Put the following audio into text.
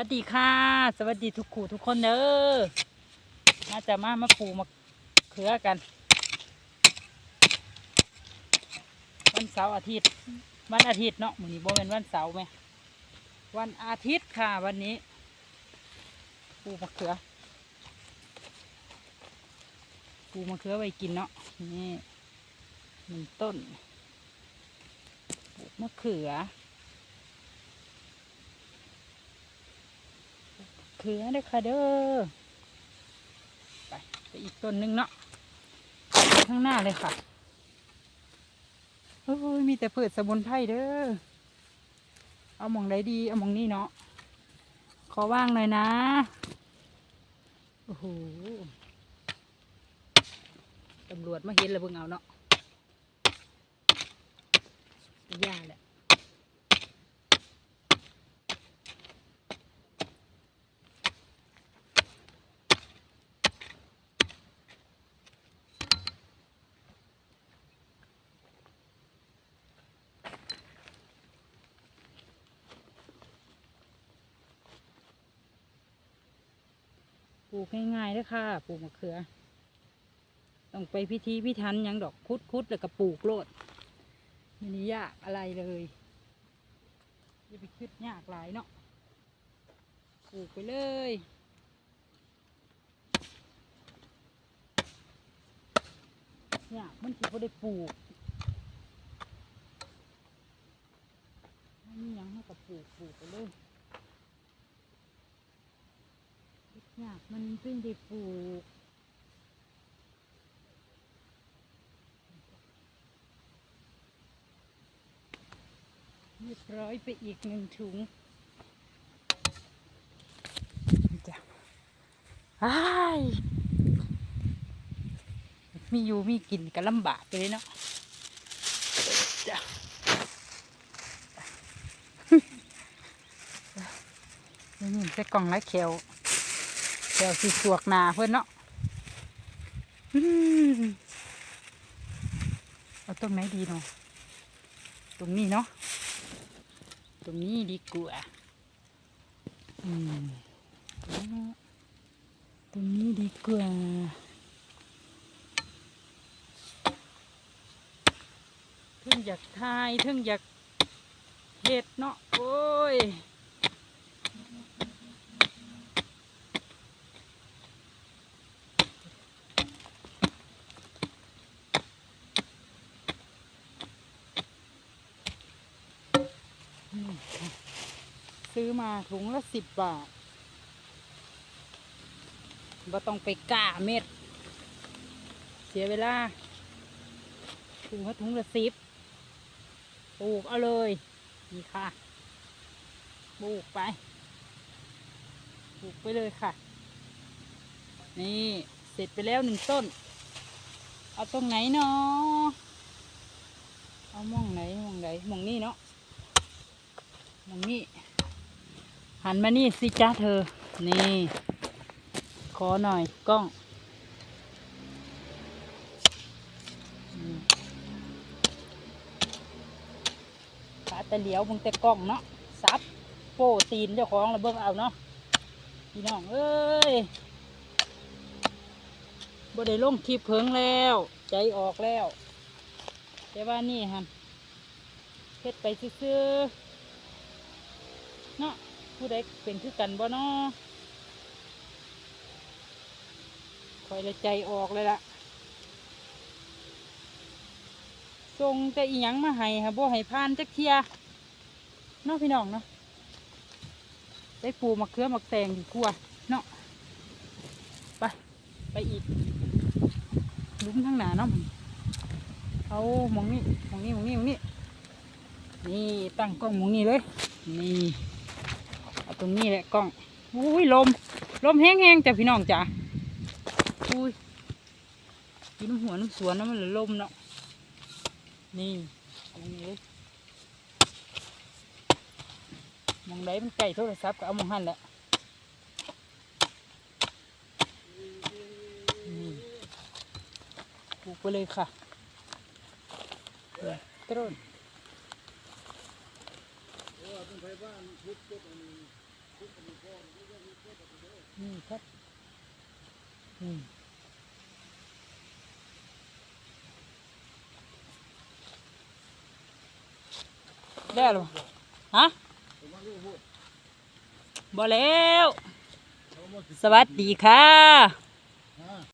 วัสดีค่ะ สวัสดีทุกขู่ทุกคนเด้อมาจะมามาปลูกมาเขือกัน วันเสาร์อาทิตย์ วันอาทิตย์เนาะมือนี้บ่เป็นวันเสาร์ไหมวันอาทิตย์ค่ะวันนี้ปลูกมะเขือปลูกมะเขือไว้กินเนาะนี่หนึ่งต้น ปูมะเขือ ขือเด้อค่ะเด้อไปไปอีกต้นหนึงเนาะข้างหน้าเลยค่ะโอ้ยมีแต่พืชสมุนไพรเด้อเอามองใดดีเอามองนี้เนาะขอว่างหน่อยนะโอ้โหตำรวจมาเห็นแล้วเบิ่งเอาเนาะย่าแหละ ลูกง่ายๆเลยค่ะปลูกมะเขือ ต้องไปพิธีพิธันยังดอกคุดคุดแล้วก็ปลูกโลดไม่ได้ยากอะไรเลยอย่าไปคิดยากหลายเนาะปลูกไปเลยเนี่ยมันคิดว่าได้ปลูกไม่ยังให้กับปลูกปลูกไปเลย อยากมันเพิ่งได้ปลูกเรียบร้อยไปอีกหนึ่งถุงจ้ะอ้ายมีอยู่มีกินก็ลำบากไปเลยเนาะจ้ะนี่ใส่กล่องไรเขียว เดี๋ยวสิสวกนาเพื่อนเนาะอืมเอาตรงไหนดีเนาะตรงนี้เนาะตรงนี้ดีกว่าอืมตรงนี้ดีกว่าเพิ่งอยากทายเพิ่งอยากเห็ดเนาะโอ้ย ซื้อมาถุงละสิบบาทบ่ต้องไปก้าเม็ด เสียเวลาถุงละถุงละสิบปลูกเอาเลย นี่ค่ะปลูกไปปลูกไปเลยค่ะ นี่เสร็จไปแล้วหนึ่งต้น เอาตรงไหนเนาะเอาม่องไหนม่องไหนม่องนี่เนาะ มองนี่หันมานี่สิจ้าเธอ นี่ ขอหน่อยกล้อง ขาแต่เหลียวมึงแต่กล้องเนาะซับโปตีนเจ้าของระเบิงเอาเนาะพี่น้องเอ้ยบ่ได้ลงคลิปเพิงแล้ว ใจออกแล้ว แต่ว่านี่ฮะเฮ็ดไปซื่อ เนาะผู้ใดเป็นคือกันบ่เนาะคอยละใจออกเลยล่ะส่งแต่อีหยังมาให้ค่ะบ่ให้พานจักเทียเนาะพี่น้องเนาะได้ปูมักเขือมักแตงดีกว่าเนาะไปไปอีกลุ้มทั้งหนาเนาะเอามองนี้หมองนี้หมองนี้หมองนี้นี่ตั้งกล้องมองนี้เลยนี่ เอาตรงนี้แหละกล้องอุ้ยลม ลมแห้งๆจ้ะพี่น้องจ้ะอุ้ยกินน้ำหัวน้ำสวนน้ำมันเลยลมเนาะนี่ตรงนี้มองไหนมันไก่โทรศัพท์ก็เอามองหันแหละนี่ปลูกไปเลยค่ะ ไฟบ้านทุบก็มีทุบก็มีก้อนทุบก็มีก้อนก็มีก้อนนี่ครับอืมได้หรอฮะบ่แล้ว สวัสดีค่ะ